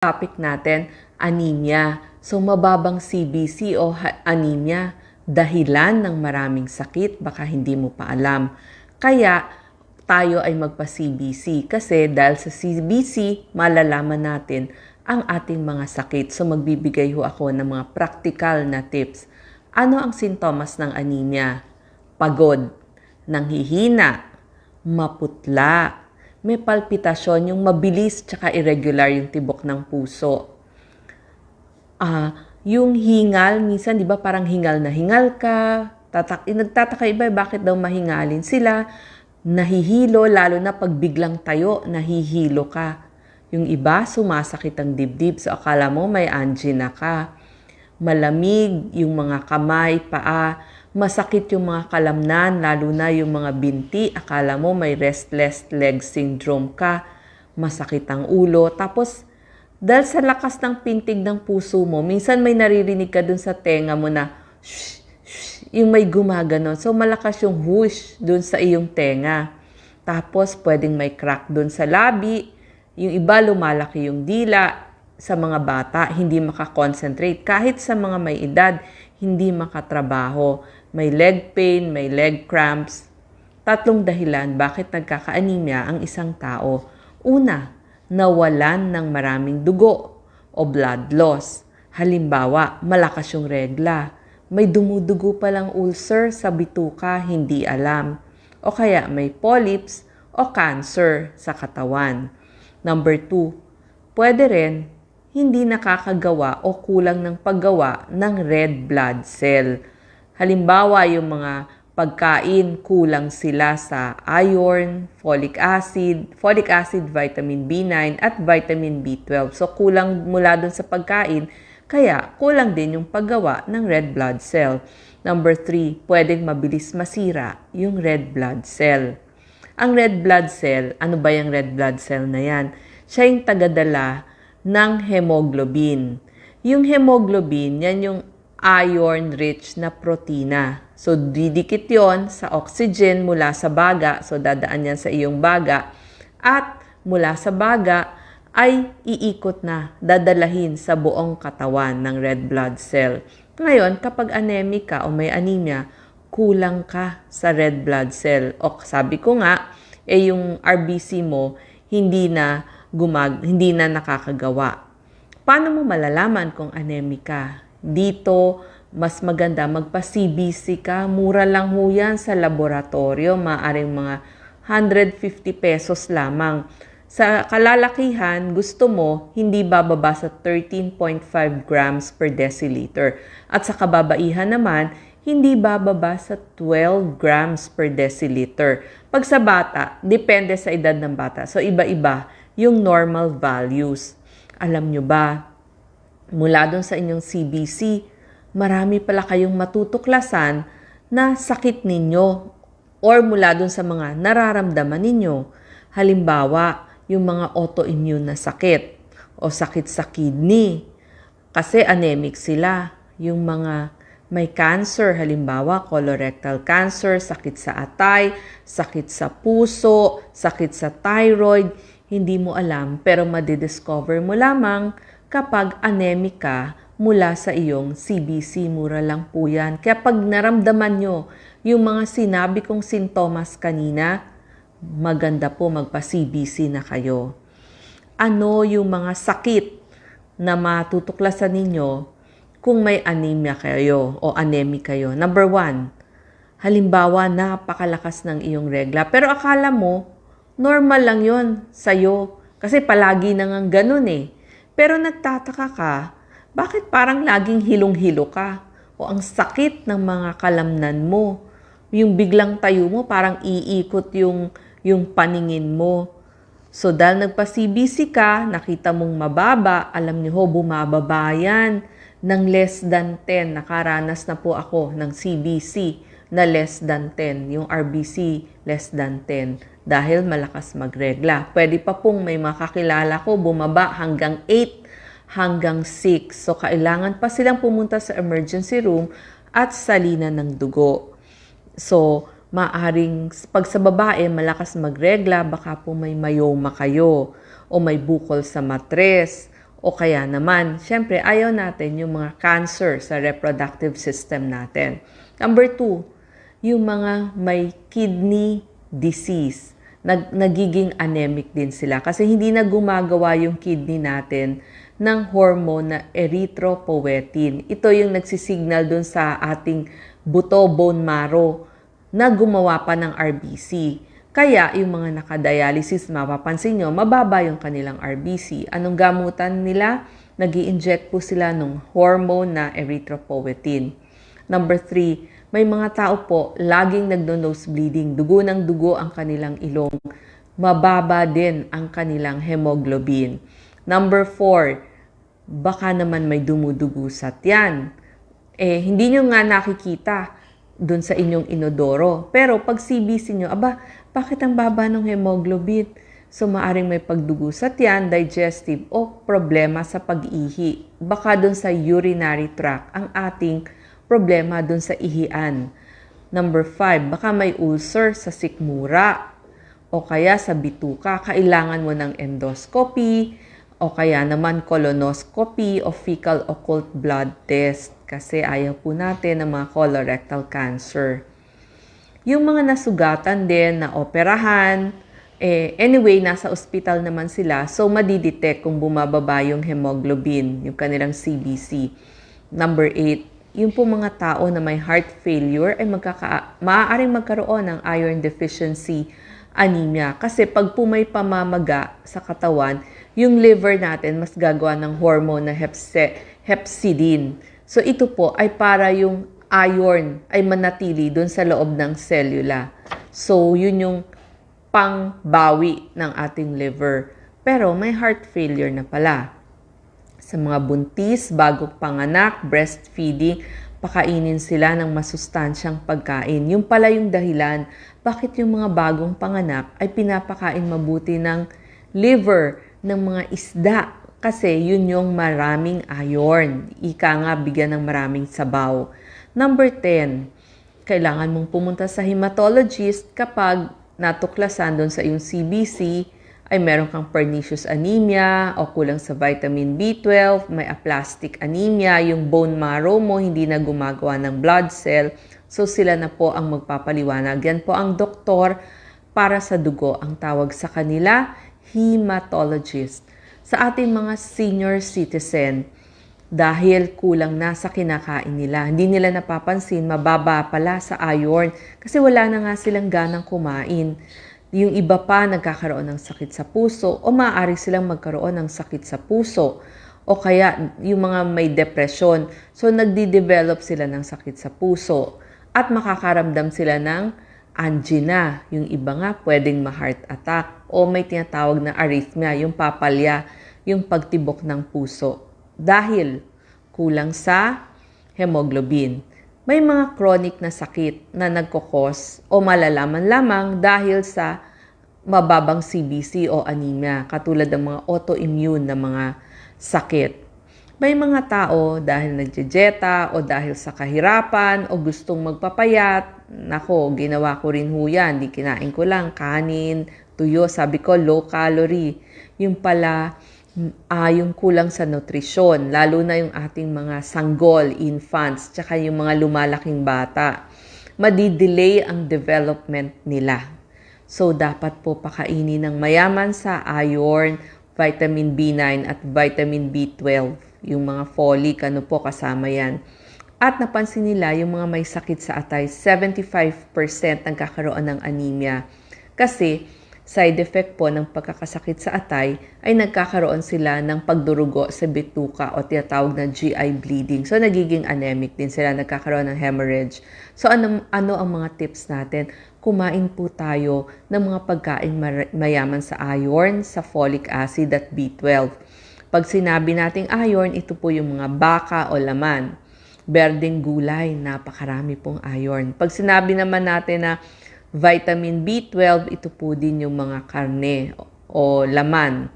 topic natin, anemia. So, mababang CBC o anemia, dahilan ng maraming sakit, baka hindi mo pa alam. Kaya, tayo ay magpa-CBC kasi dahil sa CBC, malalaman natin ang ating mga sakit. So, magbibigay ho ako ng mga practical na tips. Ano ang sintomas ng anemia? Pagod, nanghihina, maputla, may palpitasyon, yung mabilis tsaka irregular yung tibok ng puso. Ah, yung hingal, minsan 'di ba parang hingal na hingal ka, tatak eh, nagtataka iba eh, bakit daw mahingalin sila, nahihilo lalo na pag biglang tayo, nahihilo ka. Yung iba sumasakit ang dibdib, so akala mo may angina ka. Malamig yung mga kamay, paa, masakit yung mga kalamnan, lalo na yung mga binti, akala mo may restless leg syndrome ka, masakit ang ulo, tapos dahil sa lakas ng pintig ng puso mo, minsan may naririnig ka dun sa tenga mo na shh, shh, yung may gumaganon. So malakas yung whoosh dun sa iyong tenga. Tapos pwedeng may crack dun sa labi. Yung iba lumalaki yung dila. Sa mga bata, hindi makakonsentrate. Kahit sa mga may edad, hindi makatrabaho. May leg pain, may leg cramps. Tatlong dahilan bakit nagkaka-anemia ang isang tao. Una, nawalan ng maraming dugo o blood loss. Halimbawa, malakas yung regla. May dumudugo palang ulcer sa bituka, hindi alam. O kaya may polyps o cancer sa katawan. Number two, pwede rin hindi nakakagawa o kulang ng paggawa ng red blood cell. Halimbawa, yung mga pagkain, kulang sila sa iron, folic acid, folic acid, vitamin B9 at vitamin B12. So kulang mula dun sa pagkain, kaya kulang din yung paggawa ng red blood cell. Number 3, pwedeng mabilis masira yung red blood cell. Ang red blood cell, ano ba yung red blood cell na yan? Siya yung tagadala ng hemoglobin. Yung hemoglobin, yan yung iron-rich na protina. So, didikit yon sa oxygen mula sa baga. So, dadaan yan sa iyong baga. At mula sa baga ay iikot na, dadalahin sa buong katawan ng red blood cell. Ngayon, kapag anemic ka o may anemia, kulang ka sa red blood cell. O sabi ko nga, eh yung RBC mo hindi na gumag hindi na nakakagawa. Paano mo malalaman kung anemic ka? Dito, mas maganda magpa-CBC ka. Mura lang ho yan sa laboratorio. Maaring mga 150 pesos lamang. Sa kalalakihan, gusto mo hindi bababa sa 13.5 grams per deciliter. At sa kababaihan naman, hindi bababa sa 12 grams per deciliter. Pag sa bata, depende sa edad ng bata. So, iba-iba yung normal values. Alam nyo ba, mula doon sa inyong CBC, marami pala kayong matutuklasan na sakit ninyo or mula doon sa mga nararamdaman ninyo. Halimbawa, yung mga autoimmune na sakit o sakit sa kidney. Kasi anemic sila. Yung mga may cancer, halimbawa colorectal cancer, sakit sa atay, sakit sa puso, sakit sa thyroid, hindi mo alam pero madidiscover mo lamang kapag anemic ka mula sa iyong CBC. Mura lang po yan. Kaya pag naramdaman nyo yung mga sinabi kong sintomas kanina, maganda po magpa-CBC na kayo. Ano yung mga sakit na matutuklasan ninyo kung may anemia kayo o anemic kayo? Number one, halimbawa napakalakas ng iyong regla. Pero akala mo, normal lang yon sa'yo. Kasi palagi nang ganun eh. Pero nagtataka ka, bakit parang laging hilong-hilo ka? O ang sakit ng mga kalamnan mo. Yung biglang tayo mo, parang iikot yung, yung paningin mo. So dahil nagpa-CBC ka, nakita mong mababa, alam niyo ho, bumababa yan ng less than 10. Nakaranas na po ako ng CBC na less than 10. Yung RBC less than 10 dahil malakas magregla. Pwede pa pong may makakilala ko bumaba hanggang 8 hanggang 6. So kailangan pa silang pumunta sa emergency room at salina ng dugo. So, maaring pag sa babae malakas magregla, baka po may mayoma kayo o may bukol sa matres O kaya naman, syempre, ayaw natin yung mga cancer sa reproductive system natin. Number two, yung mga may kidney disease. Nag, nagiging anemic din sila kasi hindi na gumagawa yung kidney natin ng hormone na erythropoietin. Ito yung nagsisignal dun sa ating buto bone marrow na gumawa pa ng RBC. Kaya yung mga nakadialysis, mapapansin nyo, mababa yung kanilang RBC. Anong gamutan nila? nag inject po sila ng hormone na erythropoietin. Number three, may mga tao po laging nagno-nose bleeding. Dugo ng dugo ang kanilang ilong. Mababa din ang kanilang hemoglobin. Number four, baka naman may dumudugo sa tiyan. Eh, hindi nyo nga nakikita doon sa inyong inodoro. Pero pag CBC nyo, aba, bakit ang baba ng hemoglobin? So, maaring may pagdugo sa tiyan, digestive, o problema sa pag-ihi. Baka doon sa urinary tract ang ating problema doon sa ihian. Number five, baka may ulcer sa sikmura o kaya sa bituka. Kailangan mo ng endoscopy o kaya naman colonoscopy o fecal occult blood test kasi ayaw po natin ng mga colorectal cancer. Yung mga nasugatan din na operahan, eh, anyway, nasa ospital naman sila, so madidetect kung bumababa yung hemoglobin, yung kanilang CBC. Number 8, yung po mga tao na may heart failure ay magkaka maaaring magkaroon ng iron deficiency anemia. Kasi pag po may pamamaga sa katawan, yung liver natin mas gagawa ng hormone na hepse, hepcidin. So ito po ay para yung iron ay manatili doon sa loob ng selula. So yun yung pangbawi ng ating liver. Pero may heart failure na pala. Sa mga buntis, bago panganak, breastfeeding, pakainin sila ng masustansyang pagkain. Yung pala yung dahilan, bakit yung mga bagong panganak ay pinapakain mabuti ng liver, ng mga isda. Kasi yun yung maraming iron. Ika nga, bigyan ng maraming sabaw. Number 10, kailangan mong pumunta sa hematologist kapag natuklasan doon sa iyong CBC ay meron kang pernicious anemia o kulang sa vitamin B12, may aplastic anemia, yung bone marrow mo hindi na gumagawa ng blood cell. So sila na po ang magpapaliwanag. Yan po ang doktor para sa dugo. Ang tawag sa kanila, hematologist. Sa ating mga senior citizen, dahil kulang na sa kinakain nila. Hindi nila napapansin, mababa pala sa iron kasi wala na nga silang ganang kumain. Yung iba pa nagkakaroon ng sakit sa puso o maaari silang magkaroon ng sakit sa puso o kaya yung mga may depression. So nagdi-develop sila ng sakit sa puso at makakaramdam sila ng angina. Yung iba nga pwedeng ma-heart attack o may tinatawag na arrhythmia, yung papalya, yung pagtibok ng puso dahil kulang sa hemoglobin. May mga chronic na sakit na nagkokos o malalaman lamang dahil sa mababang CBC o anemia, katulad ng mga autoimmune na mga sakit. May mga tao dahil nagjejeta o dahil sa kahirapan o gustong magpapayat, nako, ginawa ko rin ho yan, di kinain ko lang kanin, tuyo, sabi ko low calorie. Yung pala, uh, kulang sa nutrisyon, lalo na yung ating mga sanggol, infants, tsaka yung mga lumalaking bata. Madidelay ang development nila. So, dapat po pakainin ng mayaman sa iron, vitamin B9 at vitamin B12. Yung mga folic, ano po, kasama yan. At napansin nila yung mga may sakit sa atay, 75% ang kakaroon ng anemia. Kasi side effect po ng pagkakasakit sa atay ay nagkakaroon sila ng pagdurugo sa bituka o tinatawag na GI bleeding. So nagiging anemic din sila, nagkakaroon ng hemorrhage. So ano, ano ang mga tips natin? Kumain po tayo ng mga pagkain mayaman sa iron, sa folic acid at B12. Pag sinabi nating iron, ito po yung mga baka o laman. Berdeng gulay, napakarami pong iron. Pag sinabi naman natin na Vitamin B12, ito po din yung mga karne o laman.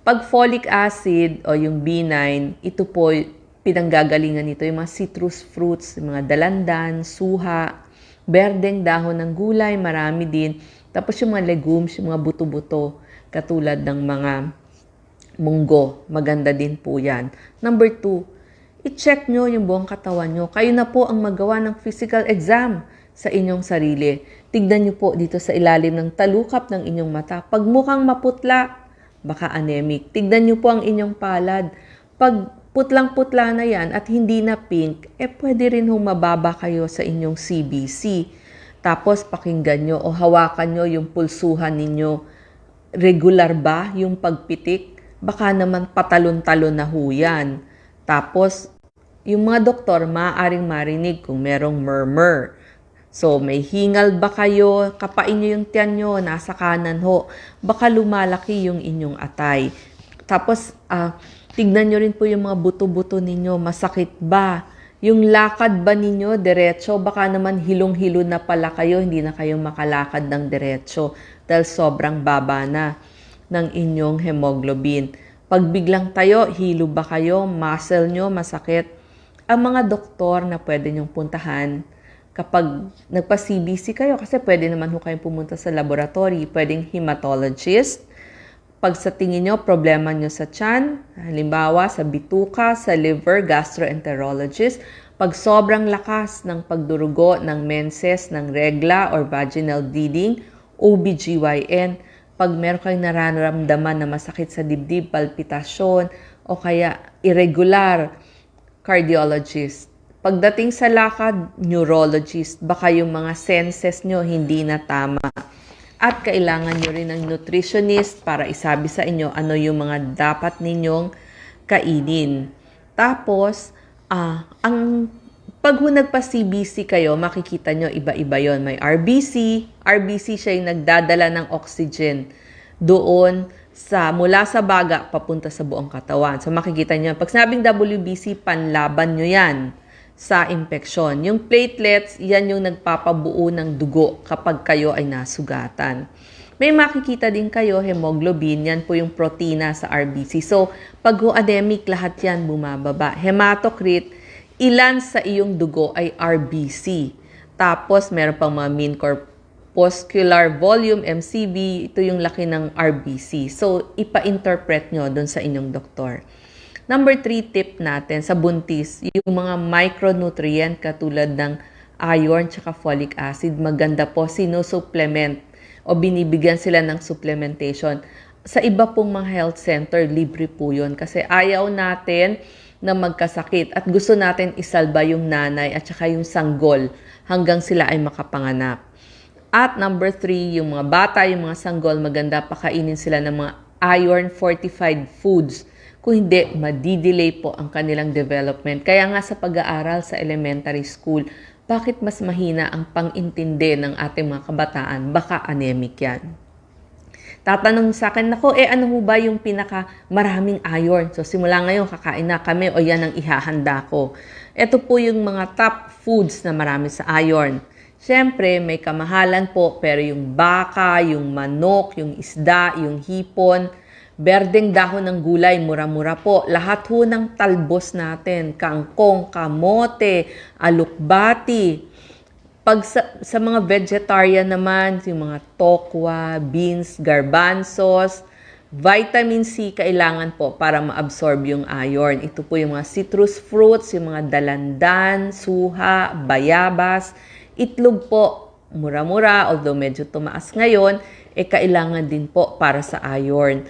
Pag folic acid o yung B9, ito po pinanggagalingan nito yung mga citrus fruits, yung mga dalandan, suha, berdeng dahon ng gulay, marami din. Tapos yung mga legumes, yung mga buto-buto, katulad ng mga munggo. Maganda din po yan. Number two, i-check nyo yung buong katawan nyo. Kayo na po ang magawa ng physical exam sa inyong sarili. Tignan nyo po dito sa ilalim ng talukap ng inyong mata. Pag mukhang maputla, baka anemic. Tignan nyo po ang inyong palad. Pag putlang-putla na yan at hindi na pink, eh pwede rin humababa kayo sa inyong CBC. Tapos pakinggan nyo o hawakan nyo yung pulsuhan ninyo. Regular ba yung pagpitik? Baka naman patalon-talon na ho yan. Tapos, yung mga doktor maaaring marinig kung merong murmur. So, may hingal ba kayo? Kapain nyo yung tiyan nyo, nasa kanan ho. Baka lumalaki yung inyong atay. Tapos, ah, tignan nyo rin po yung mga buto-buto ninyo. Masakit ba? Yung lakad ba ninyo, diretso? Baka naman hilong-hilo na pala kayo, hindi na kayo makalakad ng diretso dahil sobrang baba na ng inyong hemoglobin. Pag biglang tayo, hilo ba kayo? Muscle nyo, masakit? Ang mga doktor na pwede nyong puntahan kapag nagpa-CBC kayo, kasi pwede naman ho kayong pumunta sa laboratory, pwedeng hematologist, pag sa tingin nyo, problema nyo sa tiyan, halimbawa sa bituka, sa liver, gastroenterologist, pag sobrang lakas ng pagdurugo ng menses, ng regla or vaginal bleeding, OBGYN, pag meron kayong nararamdaman na masakit sa dibdib, palpitasyon, o kaya irregular, cardiologist. Pagdating sa lakad, neurologist, baka yung mga senses nyo hindi na tama. At kailangan nyo rin ng nutritionist para isabi sa inyo ano yung mga dapat ninyong kainin. Tapos, ah, ang pag ho nagpa-CBC kayo, makikita nyo iba-iba yon May RBC. RBC siya yung nagdadala ng oxygen doon sa mula sa baga papunta sa buong katawan. So makikita nyo, pag sinabing WBC, panlaban nyo yan sa infeksyon. Yung platelets, yan yung nagpapabuo ng dugo kapag kayo ay nasugatan. May makikita din kayo, hemoglobin, yan po yung protina sa RBC. So, pag anemic, lahat yan bumababa. Hematocrit, ilan sa iyong dugo ay RBC. Tapos, meron pang mga mean corpuscular volume, MCV, ito yung laki ng RBC. So, ipa-interpret nyo doon sa inyong doktor. Number three tip natin sa buntis, yung mga micronutrient katulad ng iron tsaka folic acid, maganda po sinusupplement o binibigyan sila ng supplementation. Sa iba pong mga health center, libre po yun kasi ayaw natin na magkasakit at gusto natin isalba yung nanay at saka yung sanggol hanggang sila ay makapanganak. At number three, yung mga bata, yung mga sanggol, maganda pakainin sila ng mga iron fortified foods. Kung hindi, madidelay po ang kanilang development. Kaya nga sa pag-aaral sa elementary school, bakit mas mahina ang pang-intindi ng ating mga kabataan? Baka anemic yan. Tatanong sa akin, nako, eh ano mo ba yung pinaka maraming iron? So simula ngayon, kakain na kami o yan ang ihahanda ko. Ito po yung mga top foods na marami sa iron. Siyempre, may kamahalan po, pero yung baka, yung manok, yung isda, yung hipon, berdeng dahon ng gulay, mura-mura po. Lahat ho ng talbos natin, kangkong, kamote, alukbati, pag sa, sa mga vegetarian naman, yung mga tokwa, beans, garbanzos, vitamin C kailangan po para ma-absorb yung iron. Ito po yung mga citrus fruits, yung mga dalandan, suha, bayabas, itlog po, mura-mura, although medyo tumaas ngayon, eh kailangan din po para sa iron.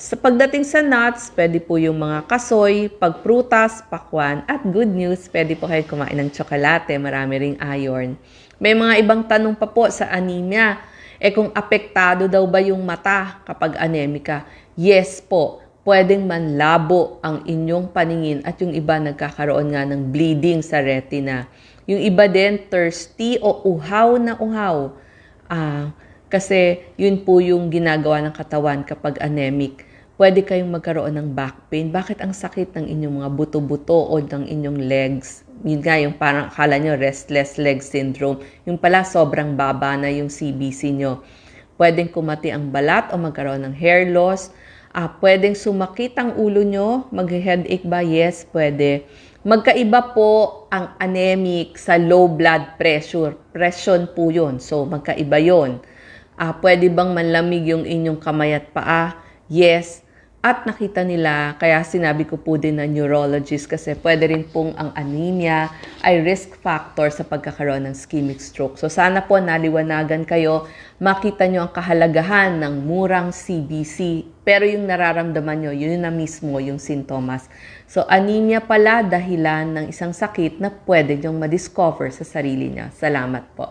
Sa pagdating sa nuts, pwede po yung mga kasoy, pagprutas, pakwan, at good news, pwede po kayo kumain ng tsokolate, marami ring iron. May mga ibang tanong pa po sa anemia. E kung apektado daw ba yung mata kapag anemika? Yes po, pwedeng manlabo ang inyong paningin at yung iba nagkakaroon nga ng bleeding sa retina. Yung iba din thirsty o uhaw na uhaw. Ah, kasi yun po yung ginagawa ng katawan kapag anemic pwede kayong magkaroon ng back pain. Bakit ang sakit ng inyong mga buto-buto o ng inyong legs? Yun nga, yung parang akala nyo restless leg syndrome. Yung pala sobrang baba na yung CBC nyo. Pwedeng kumati ang balat o magkaroon ng hair loss. Ah, pwedeng sumakit ang ulo nyo. Mag-headache ba? Yes, pwede. Magkaiba po ang anemic sa low blood pressure. Presyon po yun. So, magkaiba yon. Ah, pwede bang manlamig yung inyong kamay at paa? Yes At nakita nila, kaya sinabi ko po din na neurologist kasi pwede rin pong ang anemia ay risk factor sa pagkakaroon ng ischemic stroke. So sana po naliwanagan kayo, makita nyo ang kahalagahan ng murang CBC. Pero yung nararamdaman nyo, yun na mismo yung sintomas. So anemia pala dahilan ng isang sakit na pwede nyong madiscover sa sarili niya. Salamat po.